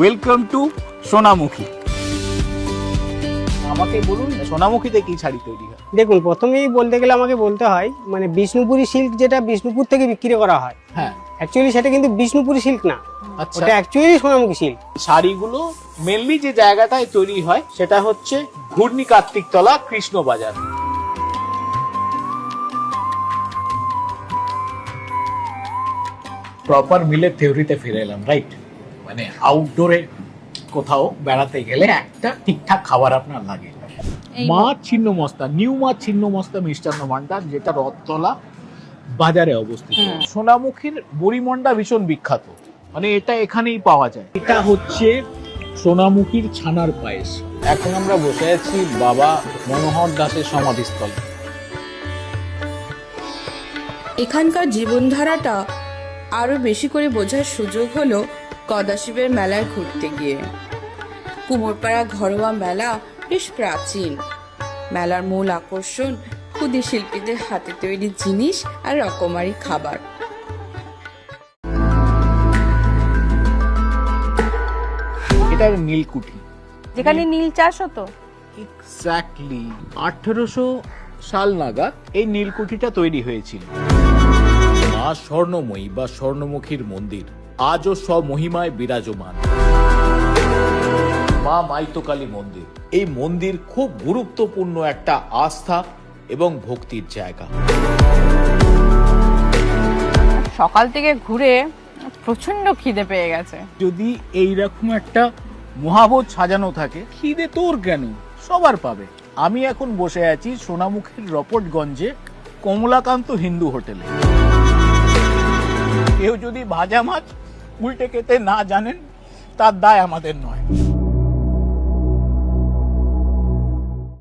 Welcome to Sonamukhi আমাকে বলুন সোনামুখীতে কি শাড়ি তৈরি হয়? দেখুন প্রথমেই বলতে গেলে আমাকে বলতে হয় মানে বিষ্ণুপুরি সিল্ক যেটা বিষ্ণুপুর থেকে বিক্রি করা হয় হ্যাঁ। অ্যাকচুয়ালি সেটা কিন্তু বিষ্ণুপুরি সিল্ক না। আচ্ছা। ওটা অ্যাকচুয়ালি সোনামুখী সিল্ক শাড়িগুলো মেনলি যে জায়গাটায় তৈরি হয় সেটা হচ্ছে ঘূর্ণি কার্তিকতলা কৃষ্ণ বাজার। প্রপার মিলের থিওরিতে ফিরে এলাম রাইট মানে আউটডোরে কোথাও বেড়াতে গেলে একটা ঠিকঠাক খাবার আপনার লাগে। মা ছিন্ন মস্তা নিউ মা ছিন্ন মস্তা মিষ্টান্ন ভান্ডার যেটা রথতলা বাজারে অবস্থিত। সোনামুখীর বড়িমন্ডা ভীষণ বিখ্যাত। মানে এটা এখানেই পাওয়া যায়। এটা হচ্ছে সোনামুখীর ছানার পায়েস। এখন আমরা বসে আছি বাবা মনোহর দাসের সমাধিস্থল। এখানকার জীবনধারাটা আরও বেশি করে বোঝার সুযোগ হলো কদাশিবের মেলায় ঘুরতে গিয়ে। কুমোরপাড়া ঘরোয়া মেলা বেশ প্রাচীন। মেলার মূল আকর্ষণ ক্ষুদে শিল্পীদের হাতে তৈরি জিনিস আর রকমারি খাবার। এটা নীলকুঠি। যেখানে নীল চাষ হতো? এক্স্যাক্টলি আঠেরোশো সাল নাগাদ এই নীলকুঠিটা তৈরি হয়েছিল। মা স্বর্ণময়ী বা স্বর্ণমুখীর মন্দির। আজও স্বমহিমায় বিরাজমান। মা মাইতকালী মন্দির। এই মন্দির খুব গুরুত্বপূর্ণ একটা আস্থা এবং ভক্তির জায়গা। সকাল থেকে ঘুরে প্রচণ্ড খিদে পেয়ে গেছে। যদি এইরকম একটা মহাবোধ সাজানো থাকে খিদে তোর কেন? সবার পাবে। আমি এখন বসে আছি সোনামুখীর রপটগঞ্জে কমলাকান্ত হিন্দু হোটেলে। কেউ যদি ভাজা মাছ উল্টে খেতে না জানেন তার দায় আমাদের নয়।